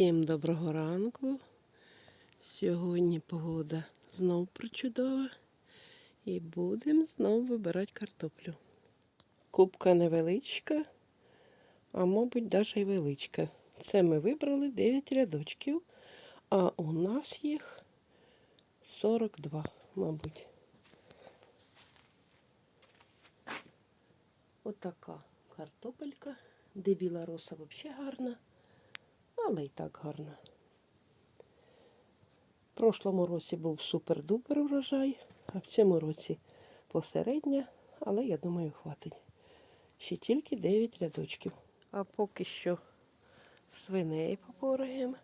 Всім доброго ранку. Сьогодні погода знов причудова. І будемо знов вибирати картоплю. Кубка невеличка, а мабуть, навіть і величка. Це ми вибрали 9 рядочків, а у нас їх 42, мабуть. Отака картопелька, де біла роса взагалі гарна але і так гарно. В прошлому році був супер-дупер урожай, а в цьому році посередня, але я думаю, хватить. Ще тільки 9 рядочків. А поки що свиней попораємо.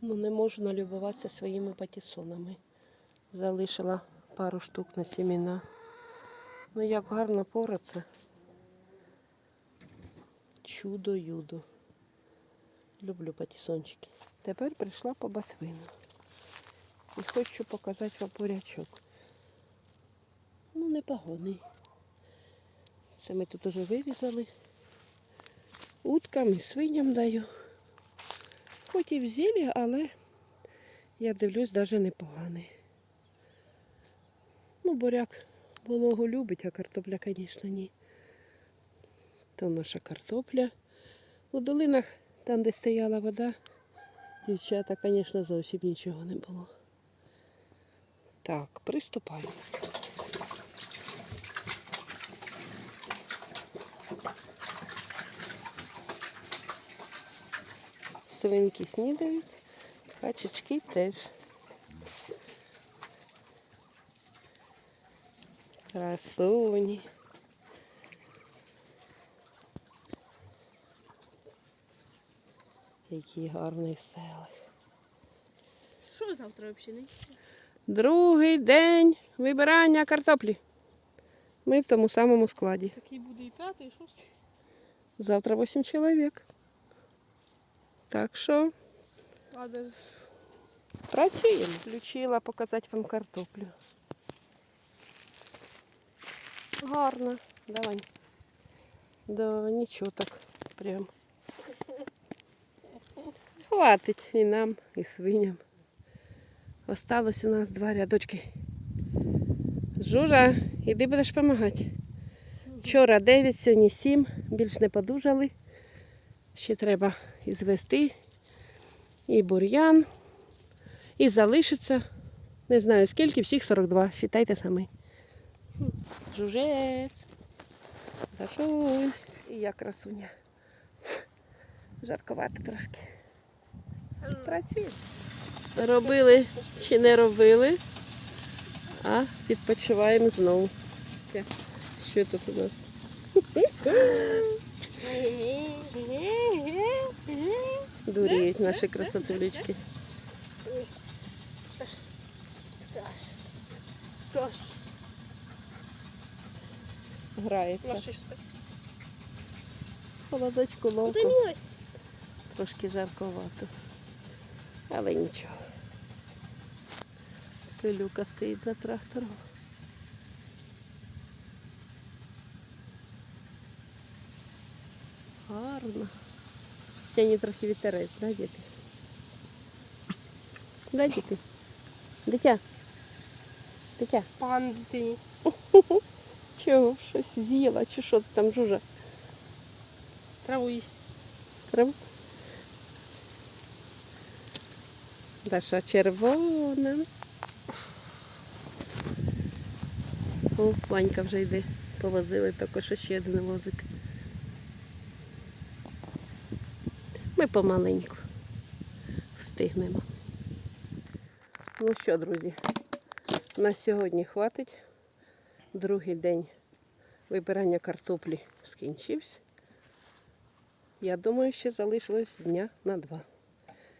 Ну, не можу налюбуватися своїми патісонами. Залишила пару штук на сіміна. Ну, як гарно пораться. Чудо-юдо. Люблю патісончики. Тепер прийшла по батвину. І хочу показати вам бурячок. Ну, непогодний. Це ми тут уже вирізали. Уткам і свиням даю. Хоч і в зілі, але я дивлюсь, навіть непоганий. Ну, буряк вологу любить, а картопля, звісно, ні. То наша картопля. У долинах там, де стояла вода, дівчата, звісно, зовсім нічого не було. Так, приступаємо. Свинки снідають, качечки теж. Красуні. Який гарний селих. Що завтра взагалі? Другий день вибирання картоплі. Ми в тому самому складі. Такий буде і п'ятий, і шостий. Завтра 8 чоловік. Так що працюємо. Включила показати вам картоплю. Гарно. Давай. Да, нічого так. Прям. Хватить і нам, і свиням. Осталось у нас два рядочки. Жужа, іди будеш допомагати. Вчора 9, сьогодні 7, більш не подужали. Ще треба і звести, і бур'ян, і залишиться. Не знаю скільки, всіх 42. Считайте самі. Жужець. Дашуль. І я красуня. Жарковато трошки. Працюємо. Робили чи не робили, а відпочиваємо знову. Що тут у нас? Дуріють наші красотулечки. Грається. Холодочку ловко. Трошки жарковато. Але нічого. Пилюка стоїть за трактором. Гарно. Сьогодні трохи вітерець, да, діти? Да, діти? Дитя? Дитя? Пан дитині. Чого? Щось з'їла, чи що ти там жужа? Траву їсть. Траву? Даша червона. О, Ванька вже йде. Повозили також ще один возик. Ми помаленьку встигнемо. Ну що, друзі, на сьогодні хватить. Другий день вибирання картоплі скінчився. Я думаю, ще залишилось дня на два.